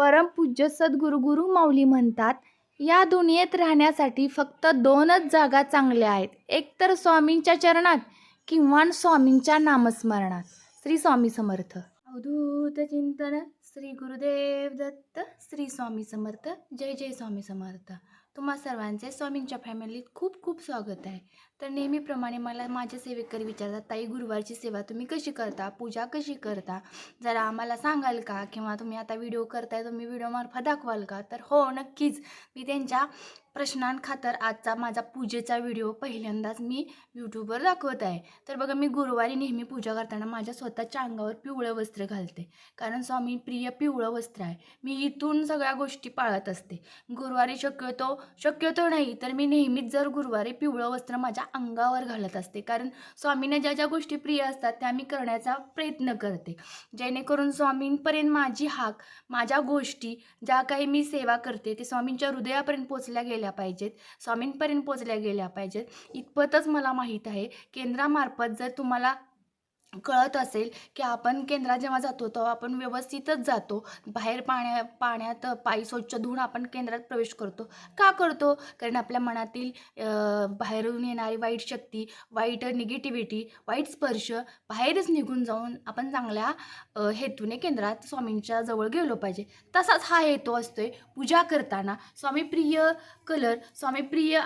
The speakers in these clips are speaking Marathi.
परमपूज्य सद्गुरू गुरु माऊली म्हणतात या दुनियेत राहण्यासाठी फक्त दोनच जागा चांगल्या आहेत. एक तर स्वामींच्या चरणात किंवा स्वामींच्या नामस्मरणात. श्री स्वामी समर्थ. अवधूत चिंतन श्री गुरुदेव दत्त श्री स्वामी समर्थ. जय जय स्वामी समर्थ. तुम्हा सर्वांचे स्वामींच्या फॅमिलीत खूप खूप स्वागत आहे. तर नेहमीप्रमाणे मला माझे सेवेकरी विचारतात ताई गुरुवारची सेवा तुम्ही कशी करता? पूजा कशी करता? जरा आम्हाला सांगाल का? किंवा तुम्ही आता व्हिडिओ करताय तुम्ही व्हिडिओमार्फत दाखवाल का? तर हो नक्कीच. मी त्यांच्या प्रश्नांखातर आजचा माझा पूजेचा व्हिडिओ पहिल्यांदाच मी यूट्यूबवर दाखवत आहे. तर बघा मी गुरुवारी नेहमी पूजा करताना माझ्या स्वतःच्या अंगावर पिवळं वस्त्र घालते. कारण स्वामी प्रिय पिवळं वस्त्र आहे. मी इथून सगळ्या गोष्टी पाळत असते. गुरुवारी शक्यतो शक्यतो नाही तर मी नेहमीच जर गुरुवारी पिवळं वस्त्र माझ्या अंगावर घालत असते. कारण स्वामींना ज्या ज्या गोष्टी प्रिय असतात त्या मी करण्याचा प्रयत्न करते. जेणेकरून स्वामींपर्यंत माझी हाक माझ्या गोष्टी ज्या काही मी सेवा करते ते स्वामींच्या हृदयापर्यंत पोचल्या गेल्या पाहिजेत स्वामींपर्यंत पोचल्या गेल्या पाहिजेत. इतपतच मला माहीत आहे केंद्रामार्फत जर तुम्हाला कळत असेल की आपण केंद्रात जेव्हा जातो तेव्हा आपण व्यवस्थितच जातो. बाहेर पाण्या पाण्यात पायी स्वच्छ धुवून आपण केंद्रात प्रवेश करतो. का करतो? कारण आपल्या मनातील बाहेरून येणारी वाईट शक्ती वाईट निगेटिव्हिटी वाईट स्पर्श बाहेरच निघून जाऊन आपण चांगल्या हेतूने केंद्रात स्वामींच्या जवळ गेलो पाहिजे. तसाच हा हेतू असतोय पूजा करताना. स्वामीप्रिय कलर स्वामीप्रिय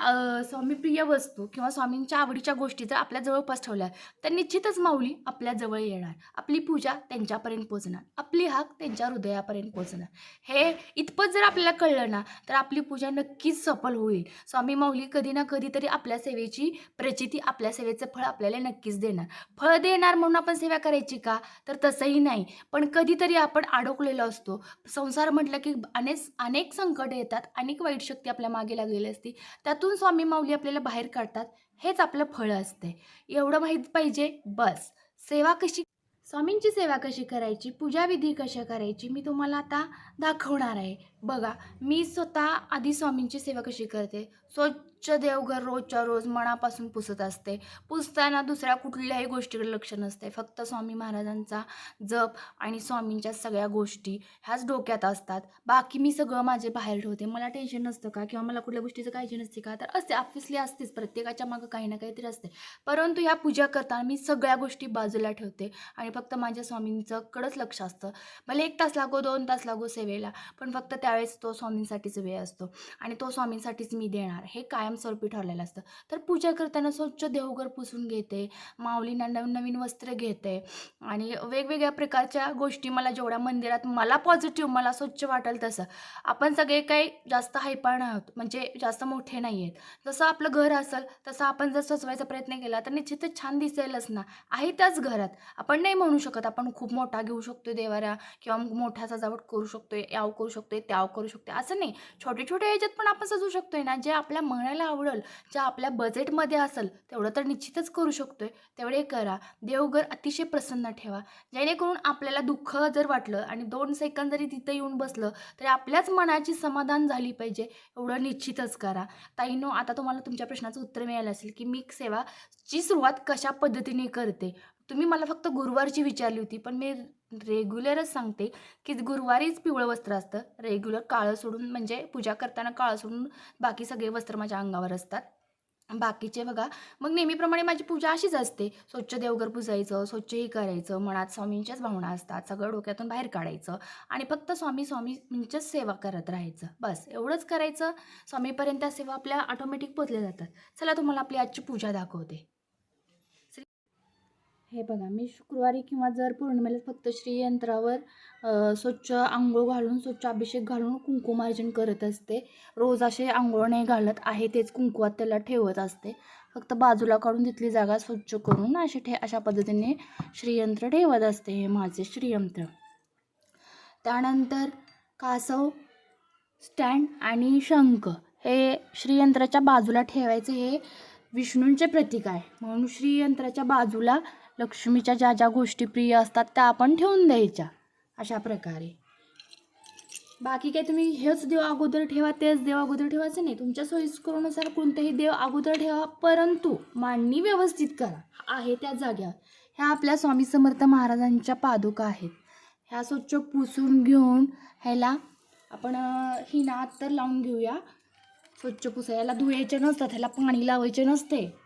स्वामीप्रिय वस्तू किंवा स्वामींच्या आवडीच्या गोष्टी जर आपल्या जवळपास ठेवल्या तर निश्चितच माऊली आपल्या जवळ येणार. आपली पूजा त्यांच्यापर्यंत पोचणार. आपली हाक त्यांच्या हृदयापर्यंत पोचणार. हे इतपत जर आपल्याला कळलं ना तर आपली पूजा नक्कीच सफल होईल. स्वामी माऊली कधी ना कधीतरी आपल्या सेवेची प्रचिती आपल्या सेवेचं फळ आपल्याला नक्कीच देणार. फळ देणार म्हणून आपण सेवा करायची का? तर तसंही नाही. पण कधीतरी आपण अडकलेलो असतो. संसार म्हटलं की अनेक अनेक संकट येतात अनेक वाईट शक्ती आपल्या मागे लागलेली असते. त्यातून स्वामी माऊली आपल्याला बाहेर काढतात. हेच आपलं फळ असते एवढं माहीत पाहिजे? बस. सेवा कशी स्वामींची सेवा कशी करायची पूजाविधी कशा करायची मी तुम्हाला आता दाखवणार आहे. बघा मी स्वतः आधी स्वामींची सेवा कशी करते? स्वच्छ देवघर रोजच्या रोज मनापासून पुसत असते. पुसताना दुसऱ्या कुठल्याही गोष्टीकडे लक्ष नसते. फक्त स्वामी महाराजांचा जप आणि स्वामींच्या सगळ्या गोष्टी ह्याच डोक्यात असतात. बाकी मी सगळं माझे बाहेर ठेवते. मला टेन्शन नसतं का? किंवा मला कुठल्या गोष्टीचं काळजी नसते का? तर असते. ऑफिसली असतेच. प्रत्येकाच्या मागं काही ना काहीतरी असते. परंतु ह्या पूजा करताना मी सगळ्या गोष्टी बाजूला ठेवते आणि फक्त माझ्या स्वामींचं कडंच लक्ष असतं. मला एक तास लागो दोन तास लागो सेवेला पण फक्त त्या त्यावेळेस तो स्वामींसाठीच वेळ असतो. आणि तो स्वामींसाठीच मी देणार. हे कायमस्वरूपी ठरलेलं असतं. तर पूजा करताना स्वच्छ देवघर पुसून घेते. माऊलींना नवीन नवीन वस्त्र घेते. आणि वेगवेगळ्या प्रकारच्या गोष्टी मला जेवढ्या मंदिरात मला पॉझिटिव्ह मला स्वच्छ वाटेल तसं. आपण सगळे काही जास्त हायपाळ आहोत. म्हणजे जास्त मोठे नाही आहेत जसं आपलं घर असेल तसं आपण जर सजवायचा प्रयत्न केला तर निश्चितच छान दिसेलच ना. आहे त्याच घरात. आपण नाही म्हणू शकत आपण खूप मोठा घेऊ शकतो देवाऱ्या किंवा मोठा सजावट करू शकतो याव करू शकतो त्याव करू शकतो असं नाही. छोटे छोटे याच्यात पण आपण सजवू शकतोय ना. जे आपल्या मनाला आवडेल जे आपल्या बजेटमध्ये असेल तेवढं तर निश्चितच करू शकतोय. तेवढे करा. देवघर अतिशय प्रसन्न ठेवा. जेणेकरून आपल्याला दुःख जर वाटलं आणि दोन सेकंद जरी तिथं येऊन बसलं तरी आपल्याच मनाची समाधान झाली पाहिजे. एवढं निश्चितच करा. ताईनो आता तुम्हाला तुमच्या प्रश्नाचं उत्तर मिळालं असेल की मी सेवाची सुरुवात कशा पद्धतीने करते? तुम्ही मला फक्त गुरुवारची विचारली होती पण मी रेग्युलरच सांगते की गुरुवारीच पिवळं वस्त्र असतं. रेग्युलर काळं सोडून म्हणजे पूजा करताना काळं सोडून बाकी सगळे वस्त्र माझ्या अंगावर असतात. बाकीचे बघा मग नेहमीप्रमाणे माझी पूजा अशीच असते. स्वच्छ देवघर पुजायचं स्वच्छही करायचं मनात स्वामींच्याच भावना असतात सगळं डोक्यातून बाहेर काढायचं आणि फक्त स्वामी स्वामींच्याच सेवा करत राहायचं. बस एवढंच करायचं. स्वामीपर्यंत त्या सेवा आपल्या ऑटोमॅटिक पोचल्या जातात. चला तुम्हाला आपली आजची पूजा दाखवते. हे बघा मी शुक्रवारी किंवा जर पौर्णिमेला फक्त श्रीयंत्रावर स्वच्छ आंघोळ घालून स्वच्छ अभिषेक घालून कुंकुमार्जन करत असते. रोज असे आंघोळ नाही घालत आहे तेच कुंकुवात त्याला ठेवत असते. फक्त बाजूला काढून तिथली जागा स्वच्छ करून असे ठे अशा पद्धतीने श्रीयंत्र ठेवत असते हे माझे श्रीयंत्र. त्यानंतर कासव स्टँड आणि शंख हे श्रीयंत्राच्या बाजूला ठेवायचे हे विष्णूंचे प्रतीक आहे. म्हणून श्रीयंत्राच्या बाजूला लक्ष्मीच्या ज्या ज्या गोष्टी प्रिय असतात त्या आपण ठेवून द्यायच्या. अशा प्रकारे. बाकी काय तुम्ही हेच देव अगोदर ठेवा तेच देव अगोदर ठेवायचं नाही. तुमच्या सोयीस्करानुसार कोणतेही देव अगोदर ठेवा परंतु मांडणी व्यवस्थित करा. आहे त्या जाग्यावर. ह्या आपल्या स्वामी समर्थ महाराजांच्या पादुका आहेत. ह्या स्वच्छ पुसून घेऊन ह्याला आपण ही ना तर लावून घेऊया. स्वच्छ पुसायला. धुवायचे नसतात. ह्याला पाणी लावायचे नसते.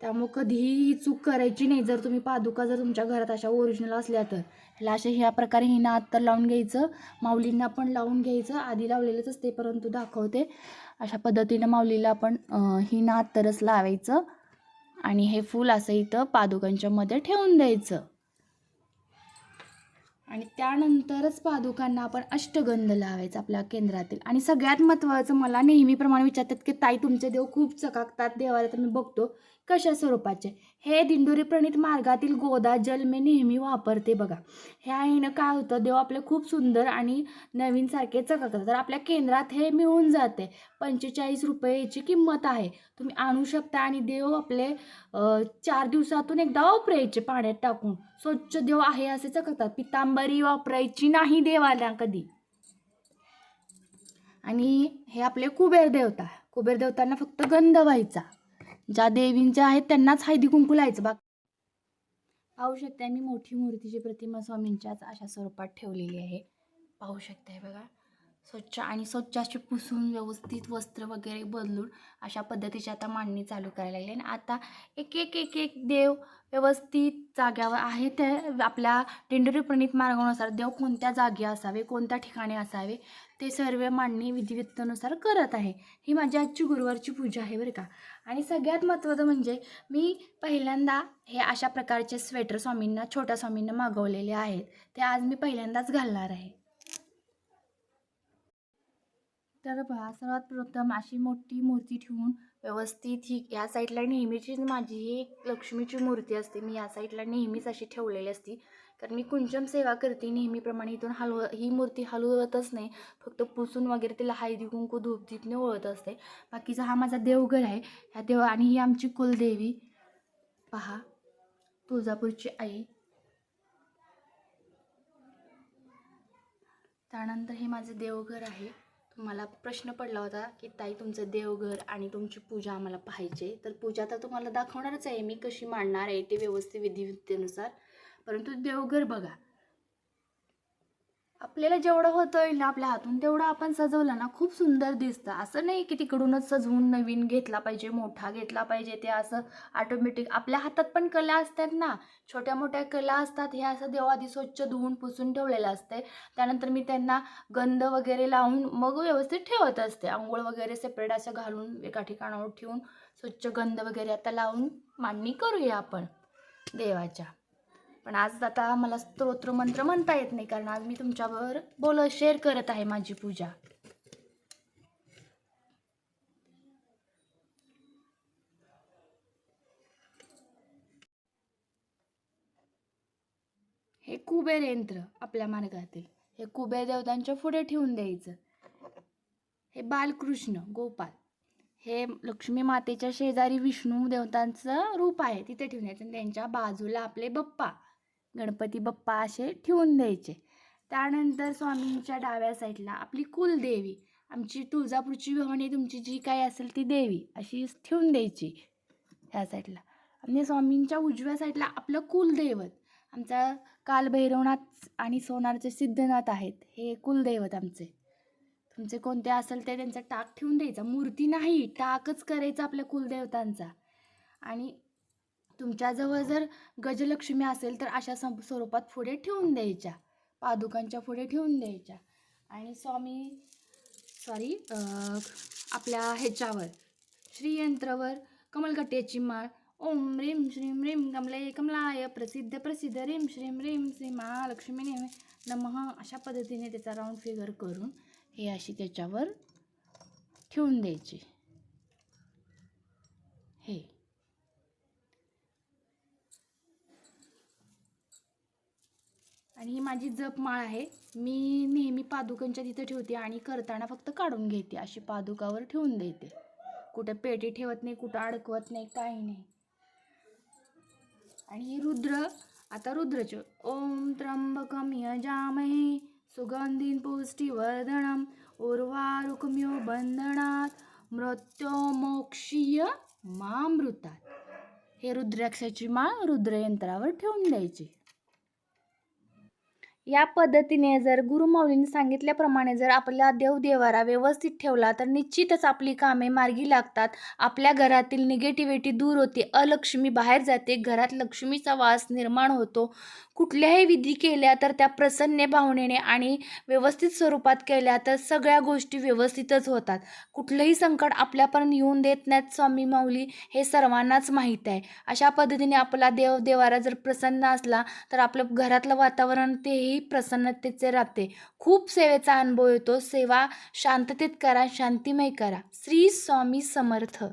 त्यामुळं कधीही ही चूक करायची नाही. जर तुम्ही पादुका जर तुमच्या घरात अशा ओरिजिनल असल्या तर. ह्याला अशा ह्या प्रकारे हिना अत्तर लावून घ्यायचं. माऊलींना पण लावून घ्यायचं. आधी लावलेलंच असते परंतु दाखवते. अशा पद्धतीनं माऊलीला आपण अं, हिना अत्तरच लावायचं. आणि हे फूल असं इथं पादुकांच्या मध्ये ठेवून द्यायचं. आणि त्यानंतरच पादुकांना आपण अष्टगंध लावायचा आपल्या केंद्रातील. आणि सगळ्यात महत्त्वाचं मला नेहमीप्रमाणे विचारतात की ताई तुमचे देव खूप चकाकतात. देवाला तर मी बघतो. कशा स्वरूपाचे? हे दिंडोरी प्रणित मार्गातील गोदा जल मी नेहमी वापरते बघा. ह्या येणं काय होतं? देव आपले खूप सुंदर आणि नवीनसारखे चकाकतात तर आपल्या केंद्रात हे मिळून जाते. पंचेचाळीस रुपये याची किंमत आहे. तुम्ही आणू शकता आणि देव आपले चार दिवसातून एकदा वापरायचे पाण्यात टाकून. स्वच्छ देव आहे असे चकतात पितांबरी वापरायची नाही देवाला कधी. आणि हे आपले कुबेर देवता. कुबेर देवतांना फक्त गंध व्हायचा. ज्या देवींच्या आहेत त्यांनाच हळदी कुंकू लायचं पाहू शकते मी मोठी मूर्तीची प्रतिमा स्वामींच्याच अशा स्वरूपात ठेवलेली आहे. पाहू शकताय बघा. स्वच्छ आणि स्वच्छ अशी पुसून व्यवस्थित वस्त्र वगैरे बदलून अशा पद्धतीची आता मांडणी चालू करायला लागली. आणि आता एक एक एक एक देव व्यवस्थित जाग्यावर आहे. त्या आपल्या दिंडोरी प्रणित मार्गानुसार देव कोणत्या जागी असावे कोणत्या ठिकाणी असावे ते सर्व मांडणी विधिवित्तानुसार करत आहे. ही माझी आजची गुरुवारची पूजा आहे बरं का. आणि सगळ्यात महत्त्वाचं म्हणजे मी पहिल्यांदा हे अशा प्रकारचे स्वेटर स्वामींना छोट्या स्वामींना मागवलेले आहेत. ते आज मी पहिल्यांदाच घालणार आहे. तर पहा सर्वात प्रथम अशी मोठी मूर्ती ठेवून व्यवस्थित ही या साईडला नेहमीची माझी ही एक लक्ष्मीची मूर्ती असते. मी या साईडला नेहमीच अशी ठेवलेली असती. कारण मी कुंचम सेवा करते नेहमीप्रमाणे. इथून हलव ही मूर्ती हलवतच नाही. फक्त पुसून वगैरे तिला हळदी कुंकू धूपधीपने ओळत असते. बाकीचा हा माझा देवघर आहे. ह्या देव आणि ही आमची कुलदेवी. पहा तुळजापूरची आई. त्यानंतर हे माझं देवघर आहे. मला प्रश्न पडला होता की ताई तुमचं देवघर आणि तुमची पूजा आम्हाला पाहिजे तर पूजा तर तुम्हाला दाखवणारच आहे मी कशी मांडणार आहे ते व्यवस्थित विधिविद्येनुसार परंतु देवघर बघा आपल्याला जेवढं होतं येईल ना आपल्या हातून तेवढं आपण सजवलं ना खूप सुंदर दिसतं. असं नाही की तिकडूनच सजवून नवीन घेतला पाहिजे मोठा घेतला पाहिजे ते असं ऑटोमॅटिक आपल्या हातात पण कला असतात ना. छोट्या मोठ्या कला असतात हे असं देवाआधी स्वच्छ धुवून पुसून ठेवलेलं असते त्यानंतर मी त्यांना गंध वगैरे लावून मग व्यवस्थित ठेवत असते. आंघोळ वगैरे सेपरेट असं घालून एका ठिकाणावर ठेवून स्वच्छ गंध वगैरे आता लावून मांडणी करूया आपण देवाच्या. पण आज आता मला स्तोत्र मंत्र म्हणता येत नाही कारण आज मी तुमच्यावर बोल शेअर करत आहे माझी पूजा. हे कुबेर यंत्र आपल्या मार्गातील हे कुबेर देवतांच्या पुढे ठेवून द्यायचं. हे बालकृष्ण गोपाल हे लक्ष्मी मातेच्या शेजारी विष्णू देवतांचं रूप आहे तिथे ठेवून द्यायचं आणि त्यांच्या बाजूला आपले बप्पा. गणपती बाप्पा असे ठेवून द्यायचे. त्यानंतर स्वामींच्या डाव्या साईडला आपली कुलदेवी आमची तुळजापूरची भवानी तुमची जी काही असेल ती देवी अशी ठेवून द्यायची ह्या साईडला. आणि स्वामींच्या उजव्या साईडला आपलं कुलदैवत आमचा कालभैरवनाथ आणि सोनारचे सिद्धनाथ आहेत हे कुलदैवत आमचे. तुमचे कोणते असेल ते त्यांचा टाक ठेवून द्यायचा. मूर्ती नाही टाकच करायचा आपल्या कुलदेवतांचा. आणि तुमच्याजवळ जर गजलक्ष्मी असेल तर अशा सं स्वरूपात पुढे ठेवून द्यायच्या. पादुकांच्या पुढे ठेवून द्यायच्या. आणि स्वामी सॉरी आपल्या ह्याच्यावर श्रीयंत्रावर कमलगट्ट्याची माळ. ओम रेम श्रीम रेम कमले कमलाय प्रसिद्ध प्रसिद्ध ह्रीं श्रीम रेम श्री महालक्ष्मी नमः अशा पद्धतीने त्याचा राऊंड फिगर करून हे अशी त्याच्यावर ठेवून द्यायची हे आणि ही माझी जपमाळ आहे. मी नेहमी पादुकांच्या तिथं ठेवते आणि करताना फक्त काढून घेते. अशी पादुकावर ठेवून देते. कुठं पेटी ठेवत नाही कुठं अडकवत नाही काही नाही. आणि ही रुद्र आता रुद्रच. ओम त्र्यंबकम यजामहे सुगंधीन उर्वा उर्वारुकम्यो बंधनात मृत्योमोक्षीय मामृतात. हे रुद्राक्षाची माळ रुद्रयंत्रावर ठेवून द्यायची. या पद्धतीने जर गुरुमाऊलींनी सांगितल्याप्रमाणे जर आपला देवदेवारा व्यवस्थित ठेवला तर निश्चितच आपली कामे मार्गी लागतात. आपल्या घरातील निगेटिव्हिटी दूर होते. अलक्ष्मी बाहेर जाते. घरात लक्ष्मीचा वास निर्माण होतो. कुठल्याही विधी केल्या तर त्या प्रसन्न भावनेने आणि व्यवस्थित स्वरूपात केल्या तर सगळ्या गोष्टी व्यवस्थितच होतात. कुठलंही संकट आपल्यापर्यंत येऊन देत नाहीत स्वामी माऊली हे सर्वांनाच माहीत आहे. अशा पद्धतीने आपला देव देवारा जर प्रसन्न असला तर आपलं घरातलं वातावरण तेही प्रसन्नतेचे राहते. खूप सेवेचा अनुभव येतो. सेवा शांततेत करा शांतिमय करा. श्री स्वामी समर्थ.